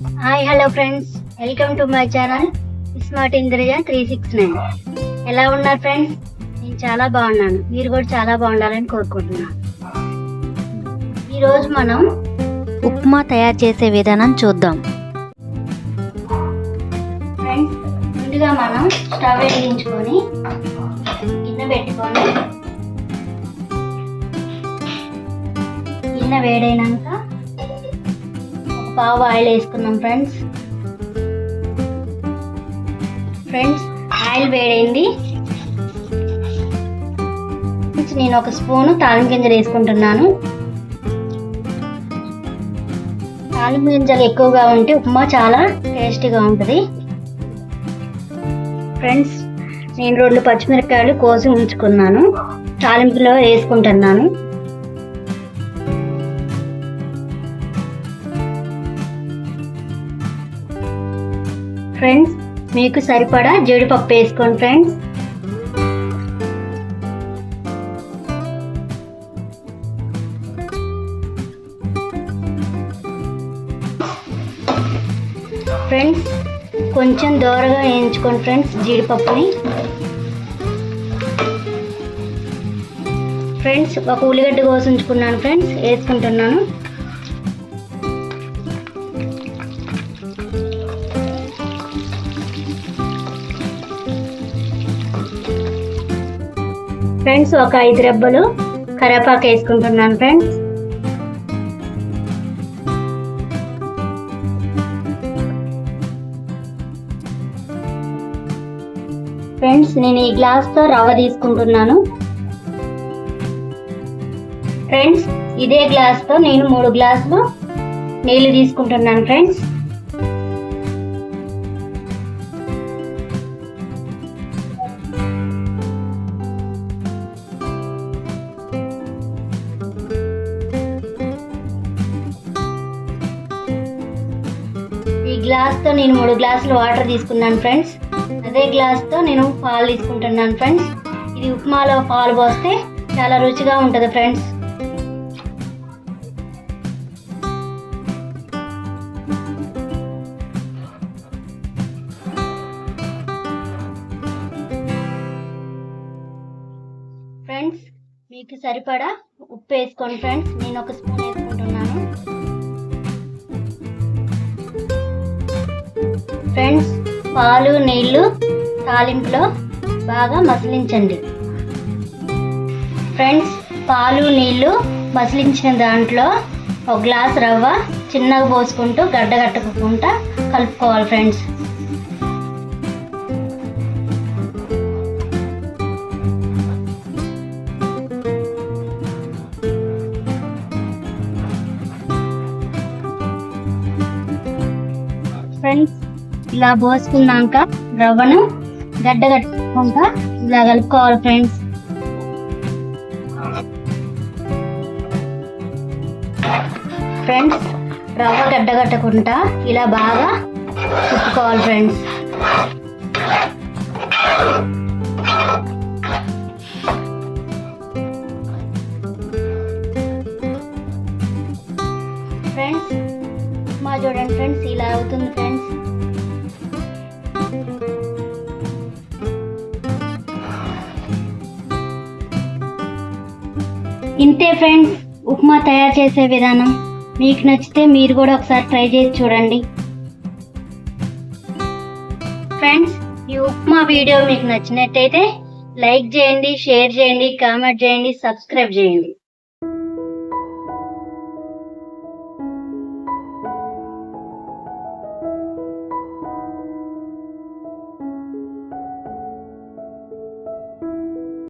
Hi hello friends welcome to my channel smart Indriya three six nine ఎలా ఉన్నారు friends నేను చాలా బాగున్నాను. మీరు కూడా చాలా బాగుండాలని కోరుకుంటున్నాను. ఈరోజు మనం ఉప్మా తయారు చేసే విధానం చూద్దాం. ఫ్రెండ్స్ ముందుగా మనం స్టవ్ వెలిగించుకొని గిన్నె పెట్టుకొని గిన్నె వేడైనాక పావు ఆయిల్ వేసుకుందాం ఫ్రెండ్స్ ఫ్రెండ్స్ ఆయిల్ వేడైంది. నేను ఒక స్పూను తాలిం గింజలు వేసుకుంటున్నాను. తాలిం గింజలు ఎక్కువగా ఉంటే ఉప్మా చాలా టేస్టీగా ఉంటుంది. ఫ్రెండ్స్ నేను రెండు పచ్చిమిరపకాయలు కోసి ఉంచుకున్నాను. తాలింపులో వేసుకుంటున్నాను. ఫ్రెండ్స్ మీకు సరిపడా జీడిపప్పు వేసుకోండి ఫ్రెండ్స్. ఫ్రెండ్స్ కొంచెం దోరగా వేయించుకోండి ఫ్రెండ్స్ జీడిపప్పుని. ఫ్రెండ్స్ ఒక ఉల్లిగడ్డ కోసి ఉంచుకున్నాను ఫ్రెండ్స్ వేసుకుంటున్నాను. ఫ్రెండ్స్ ఒక ఐదు రెబ్బలు కరేపాకు వేసుకుంటున్నాను ఫ్రెండ్స్. ఫ్రెండ్స్ నేను ఈ గ్లాస్తో రవ్వ తీసుకుంటున్నాను. ఫ్రెండ్స్ ఇదే గ్లాస్తో నేను మూడు గ్లాసులు నీళ్ళు తీసుకుంటున్నాను ఫ్రెండ్స్. గ్లాస్తో నేను మూడు గ్లాసులు వాటర్ తీసుకున్నాను ఫ్రెండ్స్ అదే గ్లాస్తో నేను పాలు తీసుకుంటున్నాను ఫ్రెండ్స్ ఇది ఉప్మాలో పాలు పోస్తే చాలా రుచిగా ఉంటుంది ఫ్రెండ్స్ ఫ్రెండ్స్ మీకు సరిపడా ఉప్పు వేసుకోండి ఫ్రెండ్స్ నేను ఒక స్పూన్ వేసుకుంటున్నాను ఫ్రెండ్స్ పాలు నీళ్ళు తాలింపులో బాగా మసిలించండి. ఫ్రెండ్స్ పాలు నీళ్ళు మసిలించిన దాంట్లో ఒక గ్లాస్ రవ్వ చిన్నగా పోసుకుంటూ గడ్డ కట్టుకుంటా కలుపుకోవాలి ఫ్రెండ్స్. ఇలా పోసుకున్నాక రవ్వను గడ్డ కట్టుకుంటా ఇలా కలుపుకోవాలి ఫ్రెండ్స్. ఫ్రెండ్స్ రవ్వ గడ్డ కట్టకుండా ఇలా బాగా తిప్పుకోవాలి ఫ్రెండ్స్. ఫ్రెండ్స్ మా చూడండి ఫ్రెండ్స్ ఇలా అవుతుంది ఫ్రెండ్స్. ఇంతే ఫ్రెండ్స్ ఉప్మా తయారు చేసే విధానం. మీకు నచ్చితే మీరు కూడా ఒకసారి ట్రై చేసి చూడండి. ఫ్రెండ్స్ ఈ ఉప్మా వీడియో మీకు నచ్చినట్టయితే లైక్ చేయండి షేర్ చేయండి కామెంట్ చేయండి సబ్స్క్రైబ్ చేయండి.